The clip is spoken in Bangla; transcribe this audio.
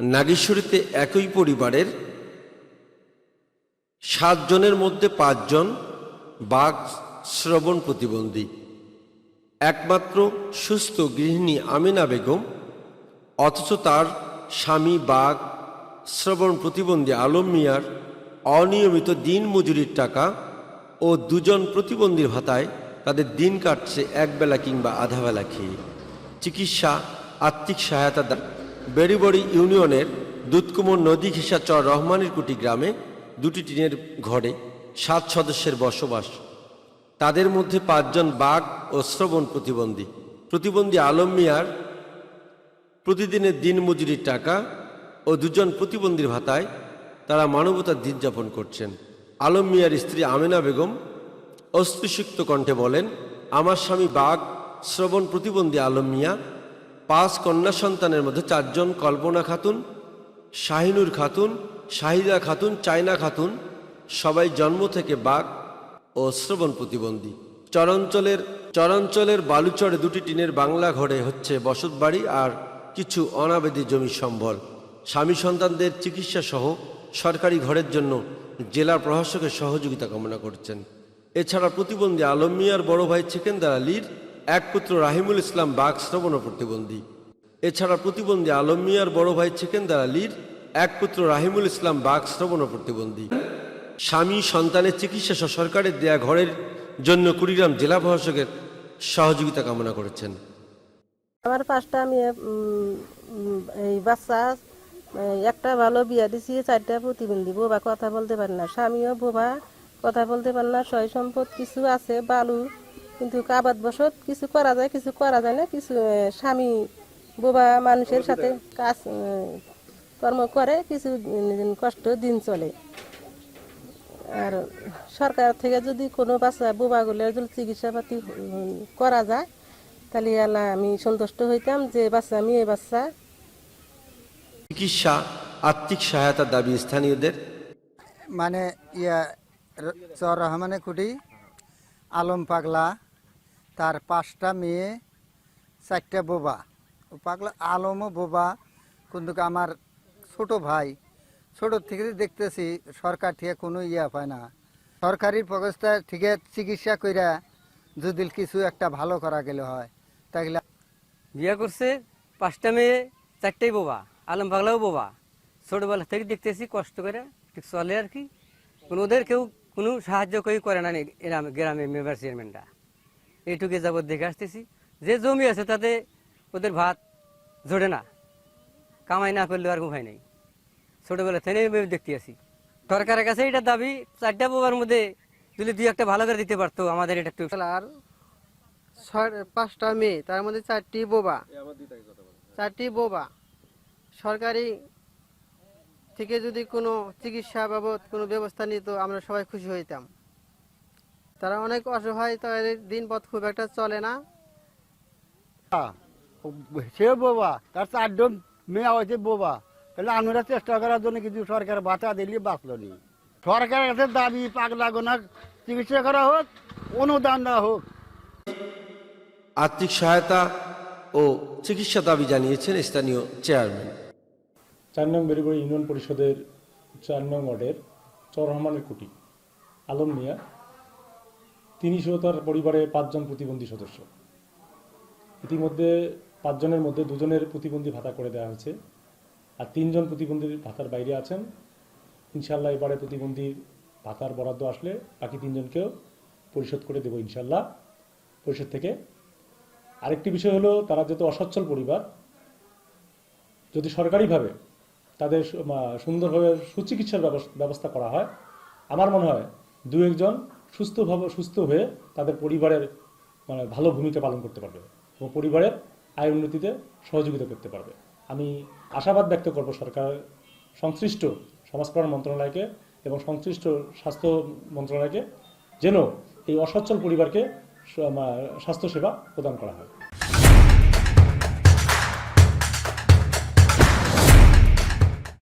নাগেশ্বরীতে একই পরিবারের সাতজনের মধ্যে পাঁচজন বাঘ শ্রবণ প্রতিবন্ধী। একমাত্র সুস্থ গৃহিণী আমিনা বেগম, অথচ তার স্বামী বাঘ শ্রবণ প্রতিবন্ধী আলম মিয়ার অনিয়মিত দিন মজুরির টাকা ও দুজন প্রতিবন্ধীর ভাতায় তাদের দিন কাটছে একবেলা কিংবা আধাবেলা খেয়ে। চিকিৎসা, আর্থিক সহায়তা দা- বেড়িবড়ি ইউনিয়নের দুধকুমর নদী ঘেঁষা চর রহমানের কুটি গ্রামে দুটি টিনের ঘরে সাত সদস্যের বসবাস। তাদের মধ্যে পাঁচজন বাঘ ও শ্রবণ প্রতিবন্ধী। প্রতিবন্ধী আলম মিয়ার প্রতিদিনের দিন মজুরির টাকা ও দুজন প্রতিবন্ধীর ভাতায় তারা মানবতার দিন যাপন করছেন। আলম মিয়ার স্ত্রী আমেনা বেগম অস্ত্রসিক্ত কণ্ঠে বলেন, আমার স্বামী বাঘ, শ্রবণ প্রতিবন্ধী আলম মিয়া, পাঁচ কন্যা সন্তানের মধ্যে চারজন কল্পনা খাতুন, শাহিনুর খাতুন, শাহিদা খাতুন চায়না খাতুন, সবাই জন্ম থেকে বাঘ ও শ্রবণ প্রতিবন্ধী। চরাঞ্চলের চরাঞ্চলের বালুচরে দুটি টিনের বাংলা ঘরে হচ্ছে বসতবাড়ি আর কিছু অনাবেদী জমি সম্বল। স্বামী সন্তানদের চিকিৎসা সহ সরকারি ঘরের জন্য জেলা প্রশাসকের সহযোগিতা কামনা করছেন। এছাড়া প্রতিবন্ধী আলম মিয়ার বড় ভাই সেকেন্দার আলীর এক পুত্র রাহিমুল ইসলাম বাঘ শ্রবণ প্রতিবন্ধী। এছাড়া প্রতিবন্ধী আলম মিয়ার বড় ভাই সেকেন্দার আলীর এক পুত্র রাহিমুল ইসলাম বাঘ শ্রবণ প্রতিবন্ধী। স্বামী সন্তানের চিকিৎসা সহ সরকারের দেয়া ঘরের জন্য কুড়িগ্রাম জেলা প্রশাসকের সহযোগিতা কামনা করেছেন। আমার পাঁচটা উম, এই বাচ্চা একটা ভালো বিয়া দিছি চারটা প্রতিবন্ধী বোবা কথা বলতে পারে না। স্বামীও বোবা কথা বলতে পারে না সয় সম্পদ কিছু আছে বালু কিন্তু কাবাদ বসত কিছু করা যায় কিছু করা যায় না কিছু স্বামী বোবা মানুষের সাথে কাজ কর্ম করে কিছু কষ্ট দিন চলে। আর সরকার থেকে যদি কোনো বাচ্চা বোবাগুলো যদি চিকিৎসা পাতি করা যায় তাহলে আল্লাহ আমি সন্তুষ্ট হইতাম যে বাচ্চা মেয়ে বাচ্চা। চিকিৎসা আর্থিক সহায়তার দাবি স্থানীয়দের? মানে ইয়া চর রহমানে খুঁটি, আলম পাগলা, তার পাঁচটা মেয়ে, চারটা বোবা। ও পাগলা আলমও বোবা, কিন্তু আমার ছোট ভাই, ছোট থেকে দেখতেছি, সরকার থেকে কোনো ইয়া পায় না। সরকারি ব্যবস্থা থেকে চিকিৎসা কইরা যদি কিছু একটা ভালো করা গেলে হয় তাহলে বিয়ে করছে পাঁচটা মেয়ে, চারটেই বোবা, আলম পাগলাও বোবা। ছোটবেলা থেকে দেখতেছি, কষ্ট করে, ঠিক চলে আর কি। ওদের কেউ কোনো সাহায্য কেউ করে না নি গ্রামে গ্রামে মেম্বার চেয়ারম্যানরা এইটুকু যাবৎ দেখে আসতেছি। যে জমি আছে তাতে ওদের ভাত জোড়ে না। কামাই না করলে আর উপায় নেই। ছোটোবেলা থেকে আমি দেখতে আসি। সরকারের কাছে এটা দাবি চারটা বোবার মধ্যে যদি দুই একটা ভালো করে দিতে পারতো আমাদের এটা একটু আর পাঁচটা মেয়ে তার মধ্যে চারটি বোবা। চারটি বোবা। সরকারি থেকে যদি কোনো চিকিৎসা বাবদ কোনো ব্যবস্থা নিত আমরা সবাই খুশি হইতাম। তারা অনেক অসহায় তাদের দিনপথ খুব একটা চলে না। সে বোবা তার চারজন মেয়ে হয়েছে বোবা। তাহলে আমরা চেষ্টা করার জন্য কিছু সরকার বাতা দিলে বাঁচলো নি। সরকারের কাছে দাবি পাগলা গোনা চিকিৎসা করা হোক অনুদান দেওয়া হোক। আর্থিক সহায়তা ও চিকিৎসা দাবি জানিয়েছেন স্থানীয় চেয়ারম্যান। চার নং বেরিগড়ি ইউনিয়ন পরিষদের চার নং ওয়ার্ডের চর রহমানের কুটি, আলম মিয়া। তিনি সহ তার পরিবারের পাঁচজন প্রতিবন্ধী সদস্য। ইতিমধ্যে পাঁচজনের মধ্যে দুজনের প্রতিবন্ধী ভাতা করে দেওয়া হয়েছে আর তিনজন প্রতিবন্ধীর ভাতার বাইরে আছেন। ইনশাল্লাহ এবারে প্রতিবন্ধীর ভাতার বরাদ্দ আসলে বাকি তিনজনকেও পরিশোধ করে দেবো ইনশাল্লাহ পরিষদ থেকে। আরেকটি বিষয় হলো, তারা যেহেতু অসচ্ছল পরিবার, যদি সরকারিভাবে তাদের সুন্দরভাবে সুচিকিৎসার ব্যবস- ব্যবস্থা করা হয়। আমার মনে হয় দু একজন সুস্থভাবে সুস্থ হয়ে তাদের পরিবারের মানে ভালো ভূমিকা পালন করতে পারবে এবং পরিবারের আয় উন্নতিতে সহযোগিতা করতে পারবে। আমি আশাবাদ ব্যক্ত করব সরকার, সংশ্লিষ্ট সমাজ কল্যাণ মন্ত্রণালয়কে এবং সংশ্লিষ্ট স্বাস্থ্য মন্ত্রণালয়কে যেন এই অসচ্ছল পরিবারকে স্বাস্থ্যসেবা প্রদান করা হয়।